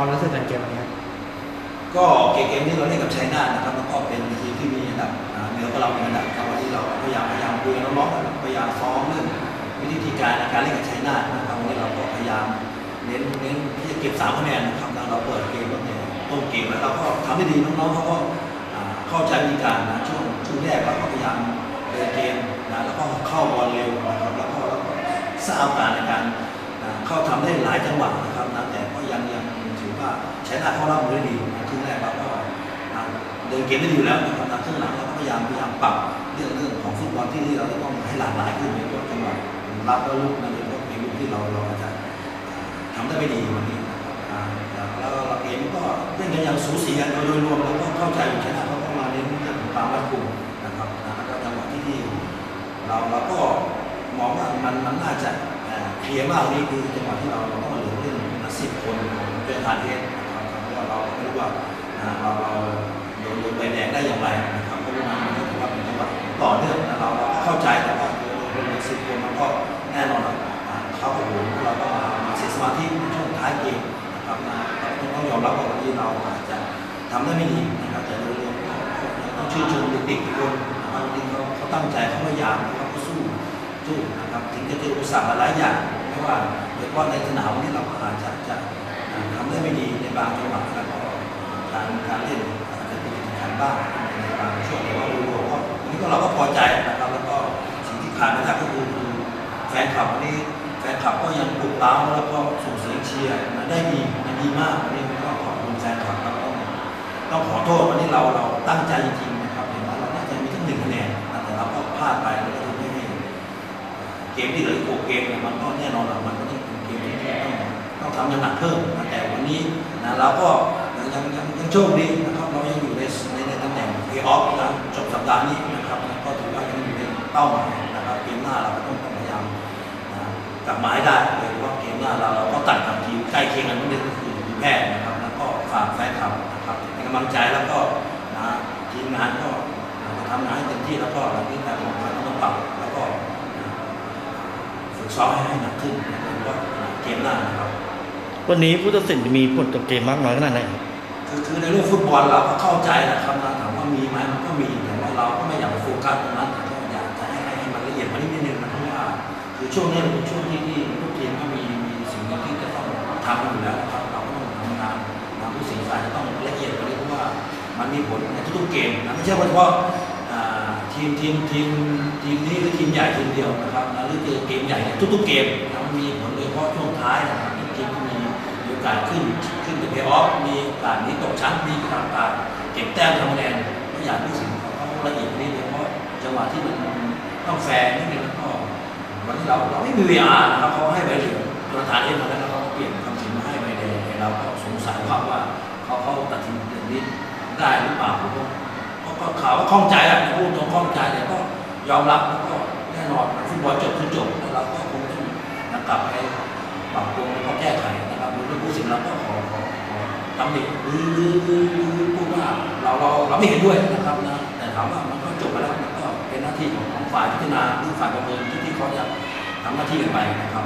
ความรู้สึกในเกมนี้ครับก็เกมนี้เราเล่นกับชัยนาทนะครับแล้วก็เป็นทีมที่มีอันดับเหนือกว่าเราเป็นอันดับครับวันนี้เราพยายามพยายามคุยกับน้องๆพยายามซ้อมเรื่องวิธีการในการเล่นกับชัยนาทนะครับวันนี้เราก็พยายามเน้นเน้นที่จะเก็บสามคะแนนนะครับแล้วเราเปิดเกมตั้งแต่ต้นเกมแล้วเราก็ทำได้ดีน้องๆเขาก็เข้าใจวิธีการนะช่วงช่วงแรกเราก็พยายามเดินเกมนะแล้วก็เข้าบอลเร็วนะครับแล้วก็สร้างโอกาสในการเข้าทำได้หลายจังหวะนะครับนะแต่ก็ยังยังถือ ว่าชัยนาทเขารับมือได้ดีนะครึ่งแรกเราก็เดินเกมได้ดีอยู่แล้วนะครับครึ่งหลังเราก็พยายามพยายามปรับเรื่องเรื่องของฟุตบอลที่เราต้องให้หลากหลายขึ้นในจังหวะรับแล้วลุกนั่นเองก็เป็นลูกที่เราเราอาจจะทำได้ไม่ดีวันนี้แล้วเราเองก็เล่นกันอย่างสูสีกันโดยโดยรวมแล้วก็เข้าใจชนะเขาก็มาเน้นเรื่องของความมั่นคงนะครับแล้วก็จังหวะที่ที่เราเราก็มองว่ามันมันน่าจะเคลียร์มากนี่คือจังหวะที่เราเราต้องมาเหลือเล่น สิบคนของเป็นทานเทสนะครับเราะว่าเราไม่รู้ว่าเราเราโดนโดนใบแดงได้อย่างไรนะครับเพราะว่ามันก็ถือว่าเป็นจังหวะต่อเนื่องนะเราเราก็เข้าใจแต่ว่าโดนโดนสิบคนมันก็แน่นอนเขาโอ้โหเราก็มามาเสียสมาธิในช่วงท้ายเกมนะครับนะต้องยอมรับว่าวันนี้เราอาจจะทำได้ไม่ดีนะครับแต่โดยรวมต้องชื่นชมเด็กๆทุกคนนะครับวันนี้เขาเขาตั้งใจเขาพยายามเขาก็สู้สู้นะครับถึงจะเจออุปสรรคหลายอย่าง ว่าโดยเฉพาะในสนามวันนี้เราก็อาจจะจะทำได้ไม่ดีในบางจังหวะแล้วก็การการเล่นอาจจะติดขัดบ้างในบางช่วงแต่ว่าโดยรวมก็วันนี้ก็เราก็พอใจนะครับแล้วก็สิ่งที่ขาดไม่ได้ก็คือแฟนคลับวันนี้แฟนคลับก็ยังปลุกเร้าแล้วก็ส่งเสียงเชียร์ได้ดีดีมากวันนี้ก็ขอบคุณแฟนคลับครับต้องต้องขอโทษวันนี้เราเราตั้งใจจริง กมที่เหลือกหกเกมเนี่ยมันก็แน่นอนว่ามันก็ต้องเป็นเกมที่ต้องต้องทำอย่างหนักเพิ่มแต่วันนี้นะเราก็ยังยังยังโชคดีนะครับเรายังอยู่ในในในตำแหน่งเพย์ออฟนะจบสัปดาห์นี้นะครับก็ถือว่ายังอยู่ในเป้าหมายนะครับเกมหน้าเราก็ต้องพยายามนะกลับมาให้ได้โดยเฉพาะเกมหน้าเราเราก็ตัดกับทีมใกล้เคียงกันนิดนึงก็คือทีมแพทย์นะครับแล้วก็ฝากแฟนคลับนะครับเป็นกำลังใจแล้วก็นะทีมงานก็ทำงานให้เต็มที่แล้วก็หลังที่การแข่งขันต้องปรับ ซ้อมให้ให้หนักขึ้นนะโดยเฉพาะเกมหน้านะครับวันนี้ผู้ตัดสินมีผลต่อเกมมากน้อยขนาดไหนครับคือคือในเรื่องฟุตบอลเราก็เข้าใจนะครับนะถามว่ามีไหมมันก็มีแต่ว่าเราก็ไม่อยากไปโฟกัสตรงนั้นแต่ก็อยากจะให้ให้ให้มันละเอียดมานิดนึงนะเพราะว่าคือช่วงนี้เป็นช่วงที่ที่ทุกทีมก็มีมีสิ่งหนึ่งที่จะต้องทำอยู่แล้วนะครับเราก็ต้องทำงานทำทุกสิ่งฝ่ายจะต้องละเอียดกว่านี้เพราะว่ามันมีผลในทุกๆเกมนะไม่ใช่ว่าเฉพาะอ่า ทีมทีมทีมทีมนี้หรือทีมใหญ่ทีมเดียวนะครับหรือเจอเกมใหญ่ทุกๆเกมนะมันมีผลโดยเฉพาะช่วงท้ายนะครับทีมมีโอกาสขึ้นขึ้นเป็นเพย์ออฟมีโอกาสนี้ตกชั้นมีโอกาสเก็บแต้มทำคะแนนไม่อยากพูดถึงเขาละเอียดนี่โดยเฉพาะจังหวะที่มันต้องแฟร์นิดนึงแล้วก็วันที่เราเราไม่มี VR นะครับเขาให้ใบเหลืองตัวฐานเอ็นมาแล้วเขาเปลี่ยนคำสินมาให้ใบแดงเราก็สงสัยว่าว่าเขาเขาตัดสินอย่างนี้ได้หรือเปล่าผมก็ ก็ข่าวว่าข้องใจอะพูดตรงข้องใจแต่ก็ยอมรับแล้วก็แน่นอนฟุตบอลจบคือจบแล้วเราก็คงต้องนะกลับไปปรับปรุงแล้วก็แก้ไขนะครับโดยผู้สินเราก็ขอขอขอตำหนิหรือหรือหรือหรือพูดว่าเราเราเราไม่เห็นด้วยนะครับนะแต่ถามว่ามันก็จบไปแล้วมันก็เป็นหน้าที่ของฝ่ายพิจารณาหรือฝ่ายประเมินที่ที่เขาจะทำหน้าที่กันไปนะครับ